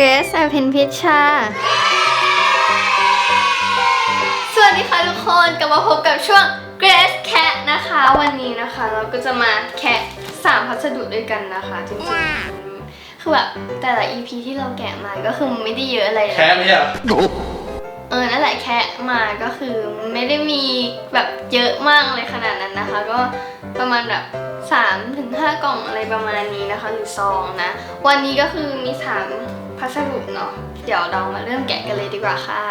เกรซอภินพิชชา สวัสดีค่ะทุกคนกลับมาพบกับช่วง Grace Cat นะคะ วันนี้นะคะเราก็จะมาแคะสามพัสดุด้วยกันนะคะจริงๆคือแบบแต่ละ EP ที่เราแกะมาก็คือไม่ได้เยอะอะไรเลยแค่ไม่ใช่เหรอเออนั่นแหละแค่มาก็คือไม่ได้มีแบบเยอะมากเลยขนาดนั้นนะคะ ก็ประมาณแบบ3ถึง5กล่องอะไรประมาณนี้นะคะ หรือซองนะ วันนี้ก็คือมี 3 พัสดุเนาะ เดี๋ยวเรามาเริ่มแกะกันเลยดีกว่าค่ะ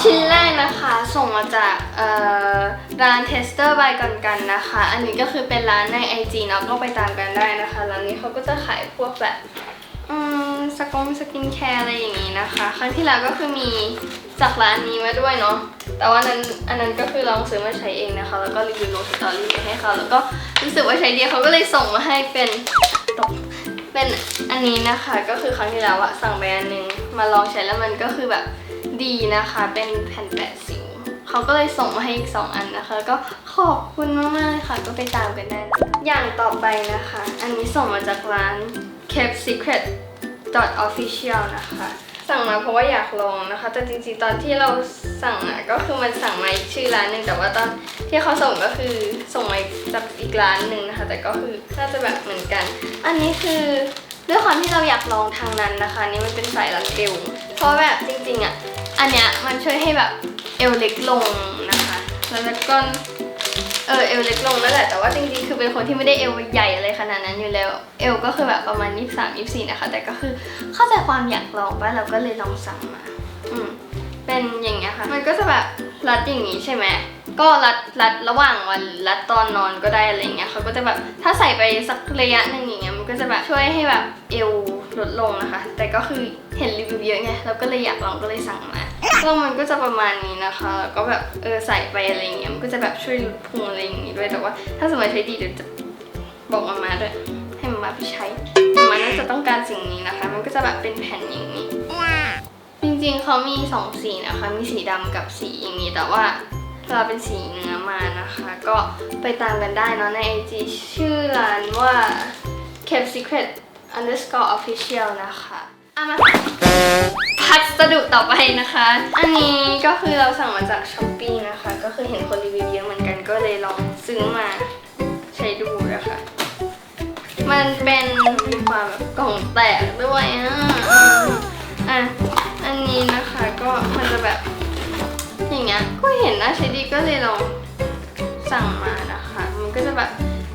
ชิ้นแรกนะคะส่งมาจากร้าน Tester by กันกันนะคะ อันนี้ก็คือเป็นร้านใน IG เนาะก็ไปตามกันได้นะคะ ร้านนี้เขาก็จะขายพวกแบบสกงสกินแคร์อะไรอย่างนี้นะคะ ครั้งที่แล้วก็คือมีจากร้านนี้มาด้วยเนาะแต่ว่านั้นอันนั้นก็คือลองซื้อมาใช้เองนะคะ แล้วก็รีวิวลงสตอรี่ไปให้เขาแล้วก็รู้สึกว่าใช้ดีเขาก็เลยส่งมาให้เป็น เป็นอันนี้นะคะก็คือครั้งที่แล้วอะสั่งไปอันนึง มาลองใช้แล้วมันก็คือแบบดีนะคะ เป็นแผ่นแปะสิวเขาก็เลยส่งมาให้อีก 2 อันนะคะ ก็ขอบคุณมากๆเลยค่ะ ก็ไปตามกันได้ อย่างต่อไปนะคะ อันนี้ส่งมาจากร้าน Kept Secret official นะคะ สั่งมาเพราะว่าอยากลองนะคะ แต่จริงๆตอนที่เราสั่งอะก็คือมันสั่งมาอีกชื่อร้านหนึ่งแต่ว่าตอนที่เขาส่งก็คือส่งมาจากอีกร้านหนึ่งนะคะ แต่ก็คือน่าจะแบบเหมือนกัน อันนี้คือด้วยความที่เราอยากลองทางนั้นนะคะนี่มันเป็นสายรัดเอวเพราะแบบจริงๆอะอันเนี้ยมันช่วยให้แบบเอวเล็กลงนะคะแล้วก็เออเอวเล็กลงนั่นแหละแต่ว่าจริงๆคือเป็นคนที่ไม่ได้เอวใหญ่อะไรขนาดนั้นอยู่แล้ว เอวก็คือแบบประมาณ 23 24 นะคะ แต่ก็คือเข้าใจความอยากลองป่ะเราก็เลยลองสั่งมา อืม เป็นอย่างเงี้ยค่ะ มันก็จะแบบรัดอย่างงี้ใช่ไหมก็รัดรัดระหว่างวันหรือรัดตอนนอนก็ได้อะไรเงี้ยเขาก็จะแบบถ้าใส่ไปสักระยะหนึ่งอย่างเงี้ยมันก็จะแบบช่วยให้แบบเอวลดลงนะคะ แต่ก็คือเห็นรีวิวเยอะไงเราก็เลยอยากลองก็เลยสั่งมาแล้วมันก็จะประมาณนี้นะคะแล้วก็แบบเออใส่ไปอะไรเงี้ยมันก็จะแบบช่วยลดพุงอะไรอย่างงี้ด้วยแต่ว่า ถ้าสมมติใช้ดีเดี๋ยวจะบอกมามาด้วยให้มามาไปใช้มามาน่าจะต้องการสิ่งนี้นะคะ มันก็จะแบบเป็นแผ่นอย่างนี้จ ริงๆเขามีสองสีนะคะ มีสีดำกับสีอย่างนี้ แต่ว่าเราเป็นสีเนื้อมานะคะ ก็ไปตามกันได้เนาะใน IG ชื่อร้านว่า Kept Secret underscore official นะคะอามาพัสดุต่อไปนะคะ อันนี้ก็คือเราสั่งมาจาก s h อ p e e นะคะ ก็คือเห็นคนรีวิวเยอะเหมือนกันก็เลยลองซื้อมาใช้ดูนะคะ มันเป็นมีความแบบกล่องแตกด้วยอะ เห็นน่าใช้ดีก็เลยลองสั่งมานะคะ มันก็จะแบบ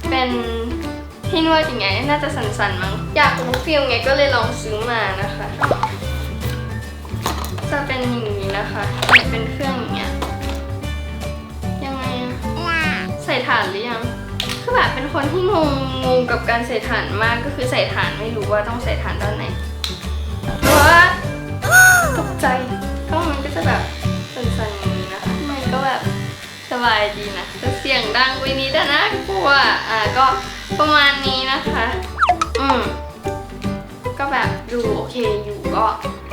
เป็นที่นวดอย่างเงี้ยน่าจะสันๆมั้ง อยากรู้ฟิลไงก็เลยลองซื้อมานะคะ จะเป็นอย่างนี้นะคะเป็นเครื่องอย่างเงี้ย ยังไงอะใส่ถ่านหรือยังคือแบบเป็นคนที่งงงงกับการใส่ถ่านมากก็คือใส่ถ่านไม่รู้ว่าต้องใส่ถ่านด้านไหนายดีนะเสียงดังไปนิดอะนะกลัวอะก็ประมาณนี้นะคะ อืมก็แบบดูโอเคอยู่ก็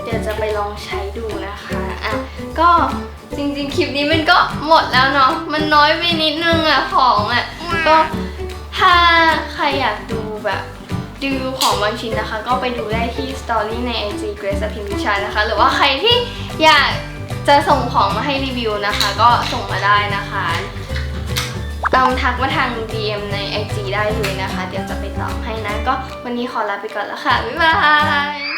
เดี๋ยวจะไปลองใช้ดูนะคะอะก็จริงๆ คลิปนี้มันก็หมดแล้วเนาะมันน้อยไปนิดนึงอะของอะก็ถ้าใครอยากดูแบบรีวิวของบางชิ้นนะคะ ก็ไปดูได้ที่สตอรี่ใน IG Grace อภิมพิชานะคะ หรือว่าใครที่อยากจะส่งของมาให้รีวิวนะคะ ก็ส่งมาได้นะคะ ลองทักมาทาง DM ใน IG ได้เลยนะคะ เดี๋ยวจะไปตอบให้นะ ก็วันนี้ขอลาไปก่อนแล้วค่ะ บ๊ายบาย